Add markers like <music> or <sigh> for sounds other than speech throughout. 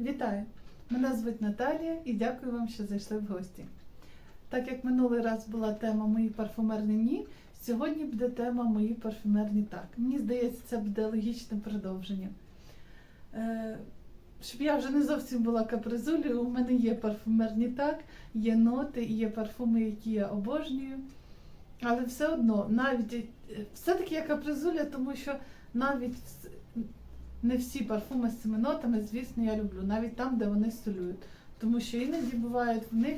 Вітаю! Мене звуть Наталія і дякую вам, що зайшли в гості. Так як минулий раз була тема Мої парфумерні ні, сьогодні буде тема Мої парфумерні так. Мені здається, це буде логічним продовженням. Е, щоб я вже не зовсім була капризулею, у мене є парфумерні так, є ноти і є парфуми, які я обожнюю. Але все одно, навіть е, все-таки я капризуля, тому що навіть не всі парфуми з цими нотами, звісно, я люблю, навіть там, де вони солюють. Тому що іноді бувають в них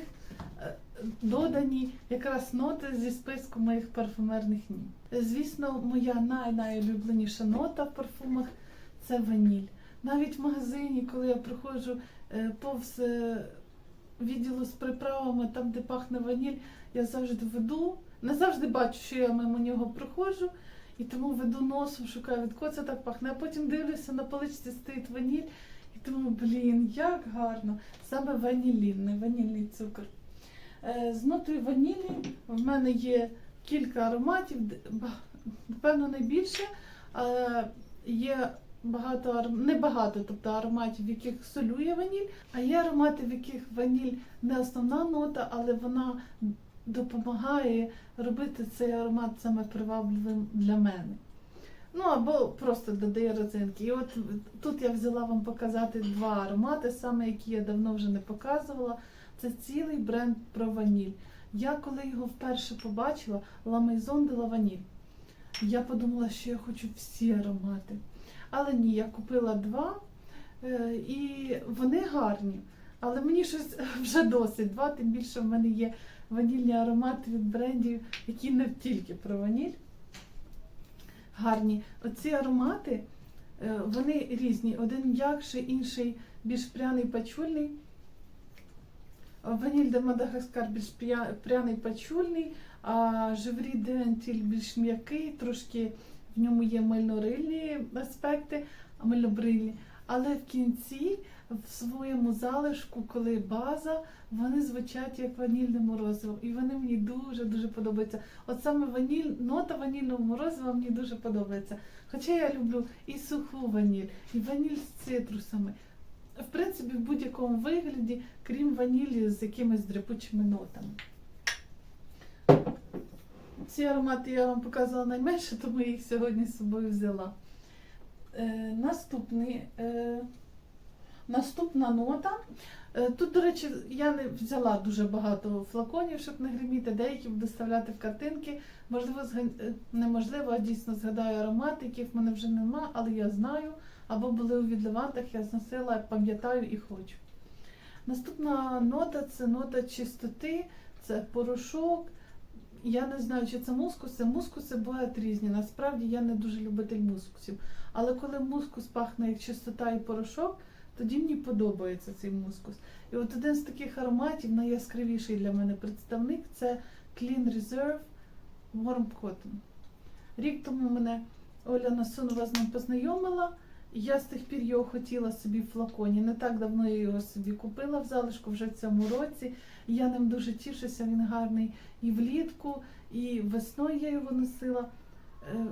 е, додані якраз ноти зі списку моїх парфумерних ні. Звісно, моя най-найулюбленіша нота в парфумах це ваніль. Навіть в магазині, коли я приходжу е, повз е, відділу з приправами, там, де пахне ваніль, я завжди веду. Не завжди бачу, що я мимо нього проходжу, і тому веду носом, шукаю, від кого це так пахне. А потім дивлюся, на поличці стоїть ваніль, і думаю, блін, як гарно. Саме ванілін, не ванільний цукор. Е, З нотою ванілі в мене є кілька ароматів, напевно, найбільше. Е, Є багато не багато, тобто ароматів, в яких солює ваніль, а є аромати, в яких ваніль не основна нота, але вона допомагає робити цей аромат саме привабливим для мене. Ну або просто додає родзинки. І от тут я взяла вам показати два аромати, саме які я давно вже не показувала. Це цілий бренд про ваніль. Я коли його вперше побачила, La Maison de la Vanille, я подумала, що я хочу всі аромати. Але ні, я купила два, е, і вони гарні. Але мені щось <laughs> вже досить два, тим більше в мене є ванільні аромати від брендів, які не тільки про ваніль. Гарні. Оці аромати, е, вони різні. Один м'якший, інший більш пряний пачульний. Ваніль де Мадагаскар більш пряний пачульний, а Живрі де Антіль більш м'який, трошки в ньому є мильнорильні аспекти, а мильнобрильні. Але в кінці, в своєму залишку, коли база, вони звучать як ванільне морозиво. І вони мені дуже-дуже подобаються. От саме ваніль, нота ванільного морозива мені дуже подобається. Хоча я люблю і суху ваніль, і ваніль з цитрусами. В принципі, в будь-якому вигляді, крім ванілі з якимись дрипучими нотами. Ці аромати я вам показувала найменше, тому я їх сьогодні з собою взяла. Е, наступний, е, наступна нота. Е, Тут, до речі, я не взяла дуже багато флаконів, щоб не гриміти, деякі буду вставляти в картинки. Можливо, неможливо, а дійсно згадаю аромати, яких в мене вже нема, але я знаю. Або були у відливантах, я зносила, пам'ятаю і хочу. Наступна нота це нота чистоти, це порошок. Я не знаю, чи це мускуси. Мускуси бувають різні. Насправді я не дуже любитель мускусів. Але коли мускус пахне як чистота і порошок, тоді мені подобається цей мускус. І от один з таких ароматів, найяскравіший для мене представник, це Clean Reserve Warm Cotton. Рік тому мене Оля Насунова з ним познайомила. Я з тих пір його хотіла собі в флаконі. Не так давно я його собі купила в залишку вже в цьому році. Я ним дуже тішуся, він гарний і влітку, і весною я його носила. Е,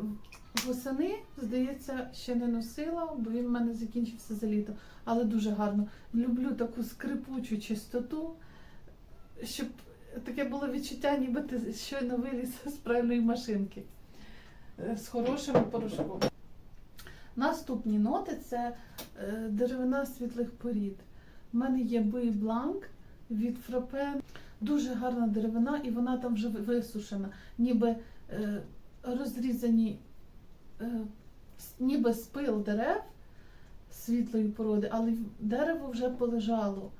Восени, здається, ще не носила, бо він в мене закінчився за літо. Але дуже гарно. Люблю таку скрипучу чистоту, щоб таке було відчуття, ніби ти щойно виліз з правильної машинки е, з хорошим порошком. Наступні ноти це е, деревина світлих порід. У мене є Буй Бланк від Фрапе. Дуже гарна деревина, і вона там вже висушена, ніби е, розрізані, е, ніби спил дерев світлої породи, але дерево вже полежало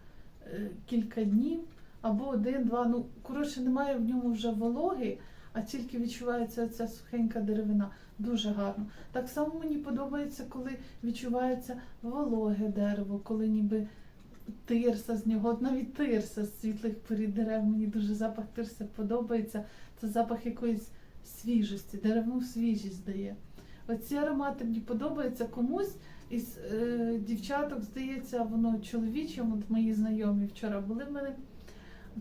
кілька днів або один-два. Ну, коротше, немає в ньому вже вологи, а тільки відчувається ця сухенька деревина. Дуже гарно. Так само мені подобається, коли відчувається вологе дерево, коли ніби тирса з нього, навіть тирса з світлих порід дерев. Мені дуже запах тирси подобається. Це запах якоїсь свіжості, деревну свіжість дає. Оці аромати мені подобаються комусь із е, дівчаток, здається, воно чоловічим, мої знайомі вчора були в мене.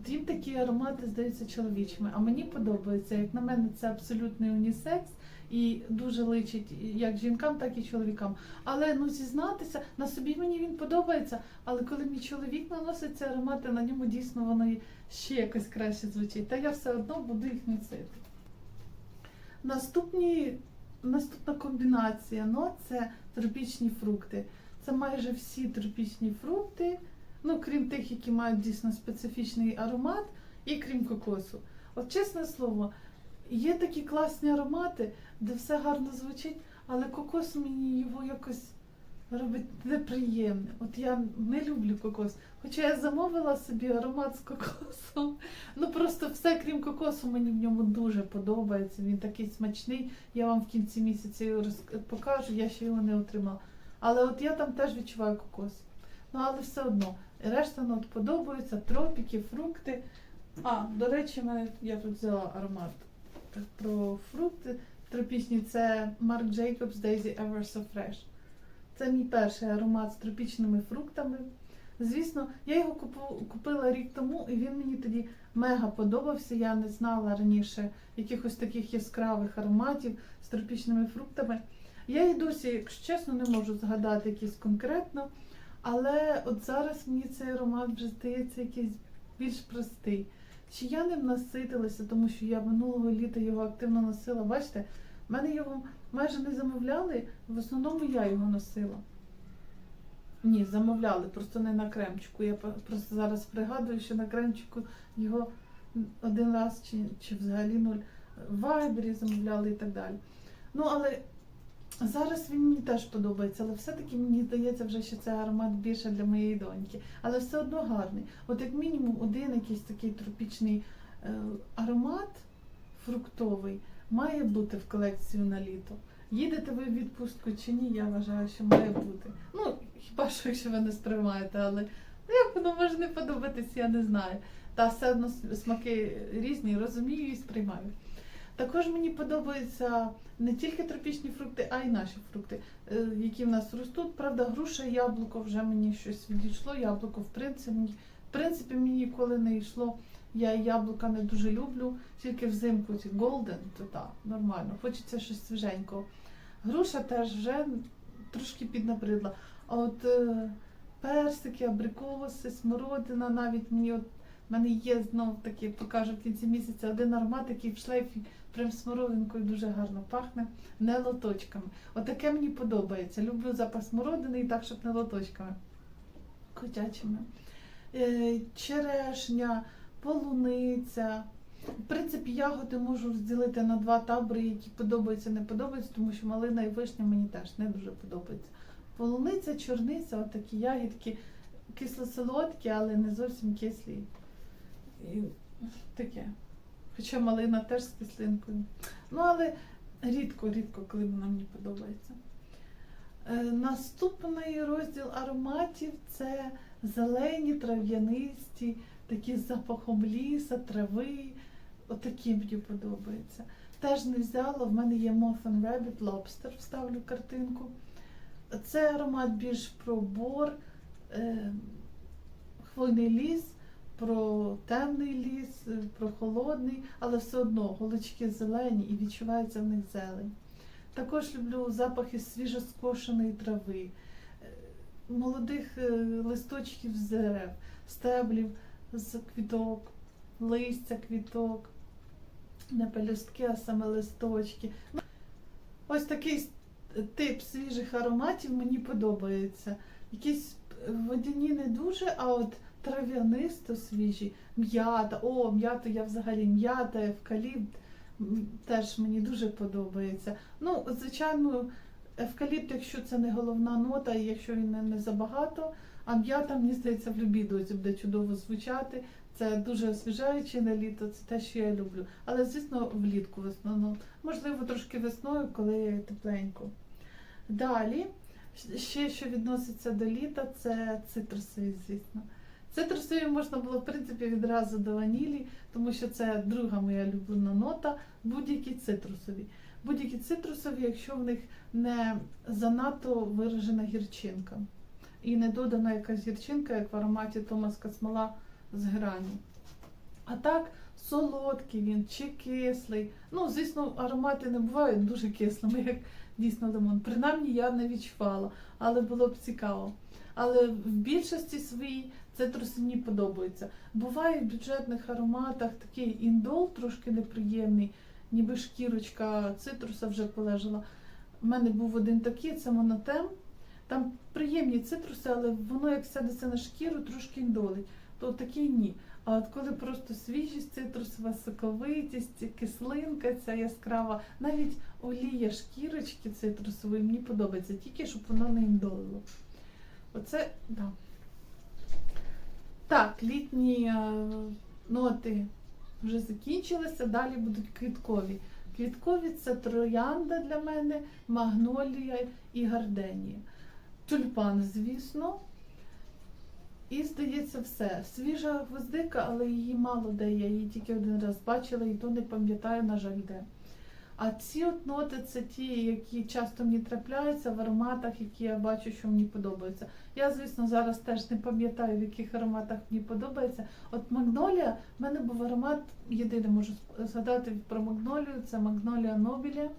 Їм такі аромати здаються чоловічими, а мені подобається. Як на мене, це абсолютний унісекс. і дуже личить як жінкам, так і чоловікам. Але ну зізнатися, на собі мені він подобається. Але коли мій чоловік наносить ці аромати, на ньому дійсно воно ще якось краще звучить. Та я все одно буду їх носити. Наступні, наступна комбінація ну, це тропічні фрукти. Це майже всі тропічні фрукти, ну крім тих, які мають дійсно специфічний аромат, і крім кокосу. От чесне слово, є такі класні аромати, де все гарно звучить, але кокос мені його якось робить неприємне. От я не люблю кокос. Хоча я замовила собі аромат з кокосом. Ну просто все, крім кокосу, мені в ньому дуже подобається. Він такий смачний. Я вам в кінці місяця його покажу, я ще його не отримала. Але от я там теж відчуваю кокос. Ну але все одно. Решта нот подобаються, тропіки, фрукти. А, до речі, мене, я тут взяла аромат про фрукти тропічні. Це Marc Jacobs Daisy Ever So Fresh. Це мій перший аромат з тропічними фруктами. Звісно, я його купила рік тому, і він мені тоді мега подобався. Я не знала раніше якихось таких яскравих ароматів з тропічними фруктами. Я і досі, якщо чесно, не можу згадати якийсь конкретно. Але от зараз мені цей аромат вже здається якийсь більш простий. Чи я ним наситилася, тому що я минулого літа його активно носила. Бачите, в мене його майже не замовляли, в основному я його носила. Ні, замовляли, просто не на кремчику. Я просто зараз пригадую, що на кремчику його один раз чи, чи взагалі нуль Вайбері замовляли і так далі. Ну, але зараз він мені теж подобається, але все-таки мені здається вже, що це аромат більше для моєї доньки. Але все одно гарний. От як мінімум один якийсь такий тропічний е, аромат фруктовий має бути в колекцію на літо. Їдете ви в відпустку чи ні, я вважаю, що має бути. Ну, хіба що якщо ви не сприймаєте, але ну, як воно може не подобатись, я не знаю. Та все одно смаки різні, розумію і сприймаю. Також мені подобаються не тільки тропічні фрукти, а й наші фрукти, е, які в нас ростуть. Правда, груша, яблуко вже мені щось відійшло. Яблуко, в принципі, в принципі, мені ніколи не йшло. Я яблука не дуже люблю, тільки взимку ці голден, то так, нормально. Хочеться щось свіженького. Груша теж вже трошки піднабридла. А от е, персики, абрикоси, смородина, навіть мені от в мене є знов таки, покажу в кінці місяця один аромат, який в шлейфі прям смородинкою дуже гарно пахне, не лоточками. Отаке мені подобається. Люблю запах смородини і так, щоб не лоточками. Котячими. Е, черешня, полуниця. В принципі, ягоди можу розділити на два табори, які подобаються, не подобаються, тому що малина і вишня мені теж не дуже подобаються. Полуниця, чорниця, от такі ягідки, кисло-солодкі, але не зовсім кислі. І таке. Хоча малина теж з кислинкою. Ну, але рідко, рідко, коли вона мені подобається. Е, наступний розділ ароматів це зелені, трав'янисті, такі з запахом ліса, трави. Отакі мені подобаються. Теж не взяла, в мене є Moth and Rabbit Lobster, вставлю картинку. Це аромат більш про бор, е, хвойний ліс, про темний ліс, е, про холодний, але все одно голочки зелені і відчувається в них зелень. Також люблю запахи свіжоскошеної трави, е, молодих е, листочків з дерев, стеблів з квіток, листя квіток, не пелюстки, а саме листочки. Ну, Ось такий тип свіжих ароматів мені подобається. Якісь водяні не дуже, а от трав'янисто свіжі, м'ята. О, м'яту я взагалі м'ята, евкаліпт теж мені дуже подобається. Ну, звичайно, евкаліпт, якщо це не головна нота, і якщо він не, забагато, а м'ята, мені здається, в любій дозі буде чудово звучати. Це дуже освіжаюче на літо, це те, що я люблю. Але, звісно, влітку в основному. Можливо, трошки весною, коли тепленько. Далі, ще що відноситься до літа, це цитрусові, звісно. Цитрусові можна було, в принципі, відразу до ванілі, тому що це друга моя улюблена нота, будь-які цитрусові. Будь-які цитрусові, якщо в них не занадто виражена гірчинка. І не додана якась гірчинка, як в ароматі Томас Касмала з грані. А так, солодкий він чи кислий. Ну, звісно, аромати не бувають дуже кислими, як дійсно лимон. Принаймні я не відчувала, але було б цікаво. Але в більшості своїй цитруси мені подобаються. Буває в бюджетних ароматах такий індол трошки неприємний, ніби шкірочка цитруса вже полежала. У мене був один такий, це монотем. Там приємні цитруси, але воно як сядеться на шкіру, трошки індолить. То такий ні. А от коли просто свіжість цитрусова, соковитість, кислинка ця яскрава, навіть олія шкірочки цитрусової мені подобається, тільки щоб воно не індолило. Оце, да. Так, літні е, ноти вже закінчилися, далі будуть квіткові. Квіткові це троянда для мене, магнолія і гарденія. Тюльпан, звісно. І, здається, все. Свіжа гвоздика, але її мало де. Я її тільки один раз бачила і то не пам'ятаю, на жаль, де. А ці от ноти це ті, які часто мені трапляються в ароматах, які я бачу, що мені подобаються. Я, звісно, зараз теж не пам'ятаю, в яких ароматах мені подобається. От Магнолія, в мене був аромат, єдине можу згадати про Магнолію, це Магнолія Нобілі.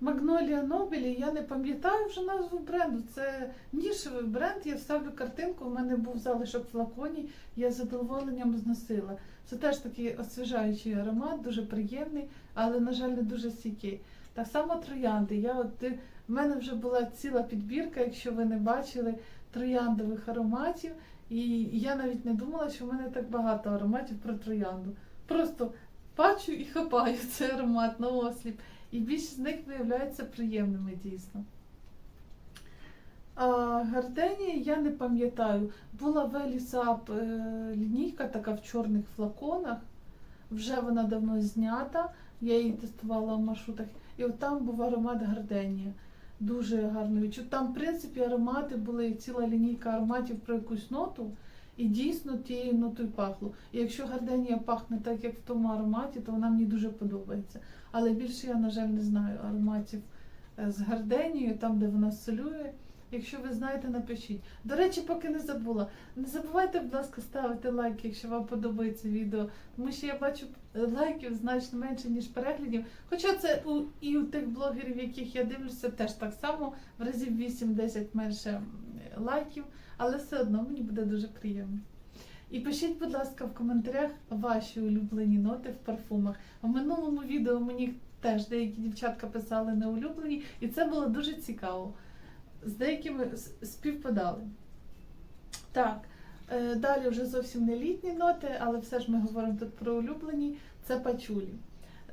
Магнолія Нобілі, я не пам'ятаю вже назву бренду. Це нішевий бренд. Я вставлю картинку. У мене був залишок в флаконі, я з задоволенням зносила. Це теж такий освіжаючий аромат, дуже приємний, але, на жаль, не дуже стійкий. Так само троянди. Я от, в мене вже була ціла підбірка, якщо ви не бачили, трояндових ароматів. І я навіть не думала, що в мене так багато ароматів про троянду. Просто бачу і хапаю цей аромат на осліп. І більшість з них виявляються приємними дійсно. А гарденії я не пам'ятаю. Була Велісап лінійка така в чорних флаконах. Вже вона давно знята. Я її тестувала в маршрутах. І от там був аромат гарденія. Дуже гарно відчув. Там, в принципі, аромати були ціла лінійка ароматів про якусь ноту. І дійсно тією нотою пахло. І якщо гарденія пахне так, як в тому ароматі, то вона мені дуже подобається. Але більше я, на жаль, не знаю ароматів е, з гарденією, там, де вона солює. Якщо ви знаєте, напишіть. До речі, поки не забула. Не забувайте, будь ласка, ставити лайки, якщо вам подобається відео. Тому що я бачу е, лайків значно менше, ніж переглядів. Хоча це у, і у тих блогерів, яких я дивлюся, теж так само, в разів 8-10 менше лайків, але все одно мені буде дуже приємно. І пишіть, будь ласка, в коментарях ваші улюблені ноти в парфумах. В минулому відео мені теж деякі дівчатка писали неулюблені, і це було дуже цікаво. З деякими співпадали. Так, е, далі вже зовсім не літні ноти, але все ж ми говоримо тут про улюблені. Це пачулі.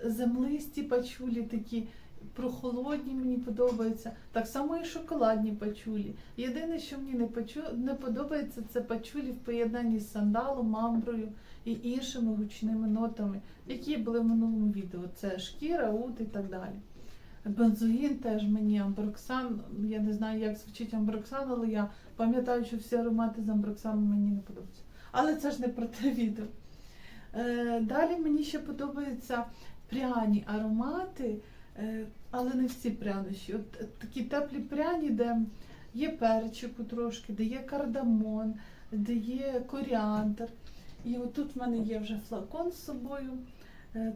Землисті пачулі такі прохолодні мені подобаються. Так само і шоколадні пачулі. Єдине, що мені не, пачу... не подобається, це пачулі в поєднанні з сандалом, амброю і іншими гучними нотами, які були в минулому відео. Це шкіра, ут і так далі. Бензогін теж мені амброксан. Я не знаю, як звучить амброксан, але я пам'ятаю, що всі аромати з амброксаном мені не подобаються. Але це ж не про те відео. Е, далі мені ще подобаються пряні аромати, е, але не всі прянощі. От е, такі теплі пряні, де є перчику трошки, де є кардамон, де є коріандр. І отут в мене є вже флакон з собою.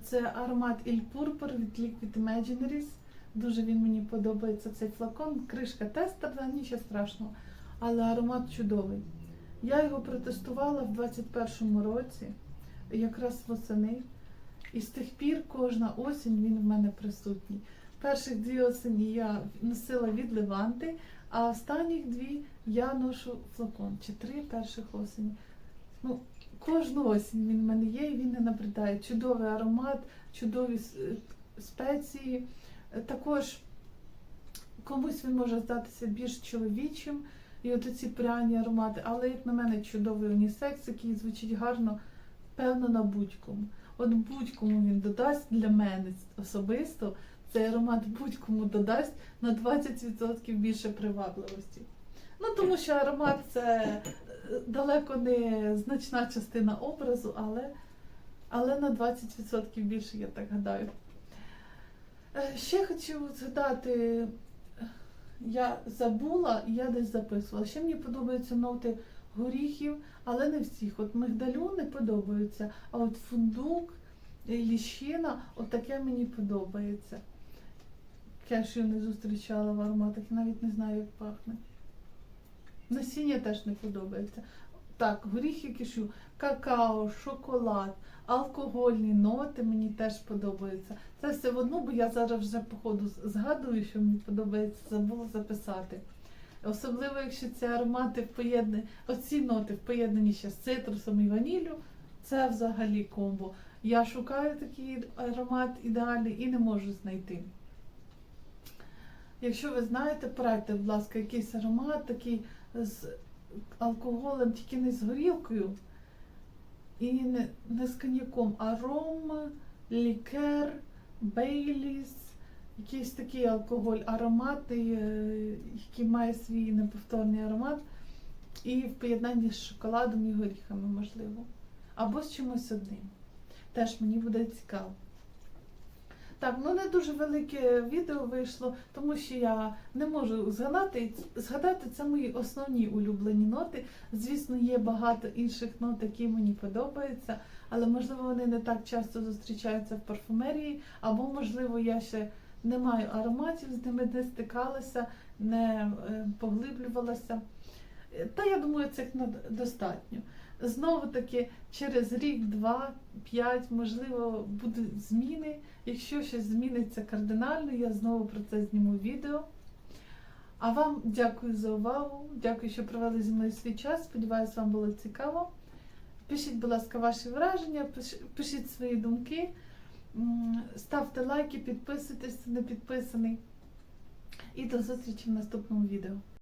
Це аромат Il Purpur від Liquid Imaginaries. Дуже він мені подобається цей флакон. Кришка тестерна, нічого страшного, але аромат чудовий. Я його протестувала в 21-му році, якраз восени. І з тих пір кожна осінь він в мене присутній. Перших дві осені я носила від Леванти, а останніх дві я ношу флакон. Чи три перших осені. Ну, кожну осінь він в мене є і він не набридає. Чудовий аромат, чудові е, спеції. Також комусь він може здатися більш чоловічим. І от ці пряні аромати, але як на мене чудовий унісекс, який звучить гарно, певно, на будь-кому. От будь-кому він додасть для мене особисто, цей аромат будь-кому додасть на 20% більше привабливості. Ну тому що аромат це е, далеко не значна частина образу, але, але на 20% більше, я так гадаю. Е, Ще хочу згадати, я забула, я десь записувала. Ще мені подобаються ноти горіхів, але не всіх. От мигдалю не подобаються, а от фундук, е, ліщина, от таке мені подобається. Кешю не зустрічала в ароматах, навіть не знаю, як пахне. Насіння теж не подобається. Так, горіхи кишу, какао, шоколад, алкогольні ноти мені теж подобаються. Це все в одну, бо я зараз вже по ходу згадую, що мені подобається, забула записати. Особливо, якщо ці аромати в оці ноти в поєднанні ще з цитрусом і ваніллю, це взагалі комбо. Я шукаю такий аромат ідеальний і не можу знайти. Якщо ви знаєте, порадьте, будь ласка, якийсь аромат такий з алкоголем, тільки не з горілкою і не, не з коньяком, а ром, лікер, бейліс, якийсь такий алкоголь ароматний, е, який має свій неповторний аромат, і в поєднанні з шоколадом і горіхами, можливо. Або з чимось одним. Теж мені буде цікаво. Так, ну не дуже велике відео вийшло, тому що я не можу згадати. Згадати це мої основні улюблені ноти. Звісно, є багато інших нот, які мені подобаються, але можливо вони не так часто зустрічаються в парфумерії, або, можливо, я ще не маю ароматів, з ними не стикалася, не е, поглиблювалася. Е, Та я думаю, цих достатньо. Знову таки, через рік, два, п'ять, можливо, будуть зміни. Якщо щось зміниться кардинально, я знову про це зніму відео. А вам дякую за увагу. Дякую, що провели зі мною свій час. Сподіваюсь, вам було цікаво. Пишіть, будь ласка, ваші враження, пишіть свої думки, ставте лайки, підписуйтесь, не підписаний. І до зустрічі в наступному відео.